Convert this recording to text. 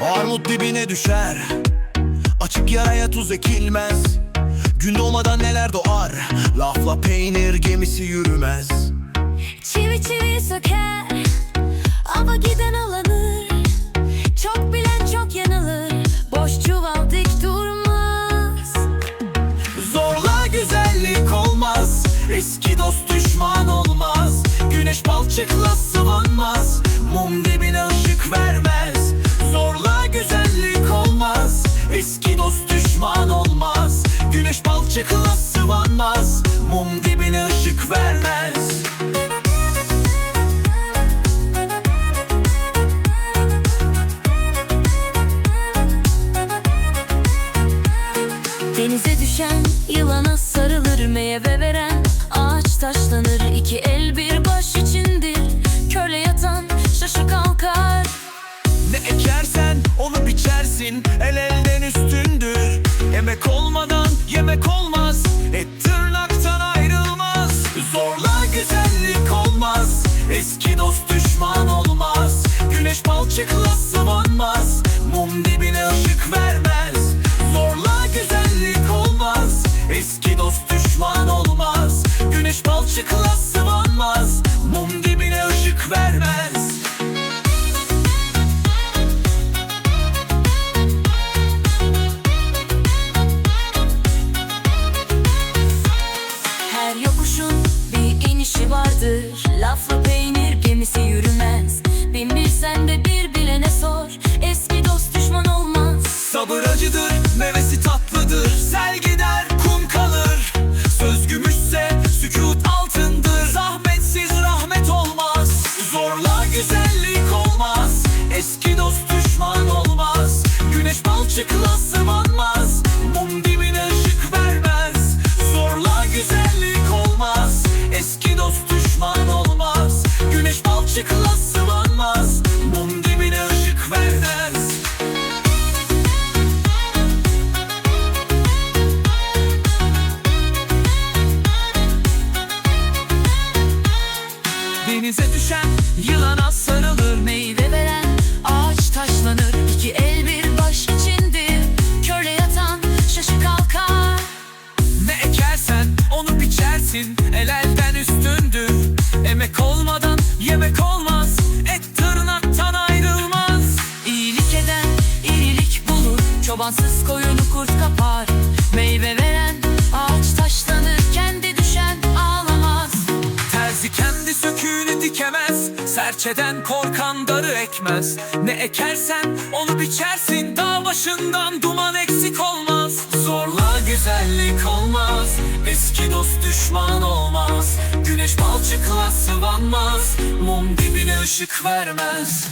umut dibine düşer. Açık yaraya tuz ekilmez. Gün doğmadan neler doğar? Lafla peynir gemisi yürümez. Çivi çivi söker Ama giden alınır Çok bilen çok yanılır Boş çuval dik durmaz. Zorla güzellik olmaz Eski dost düşman olmaz. Güneş balçıkla sıvanmaz Mum Düşen yılana sarılır Meyve veren. Ağaç taşlanır İki el bir baş içindir. Körle yatan şaşı kalkar. Ne ekersen onu biçersin El elden üstündür. Emek olmadan yemek olmaz Et tırnaktan ayrılmaz. Zorla güzellik olmaz Eski dost düşman olmaz vardır Lafla peynir gemisi yürümez. Bin bilsen de bir bilene yılana sarılır Meyve veren ağaç taşlanır. İki el bir baş içindir Körle yatan şaşı kalkar. Ne ekersen onu biçersin El elden üstündür. Emek olmadan yemek olmaz Et tırnaktan ayrılmaz. İyilik eden irilik bulur Çobansız koyunu kurt kapar. Meyve veren ağaç taşlanır Serçeden korkan darı ekmez. Ne ekersen onu biçersin. Dağ başından duman eksik olmaz. Zorla güzellik olmaz. Eski dost düşman olmaz. Güneş balçıkla sıvanmaz. Mum dibine ışık vermez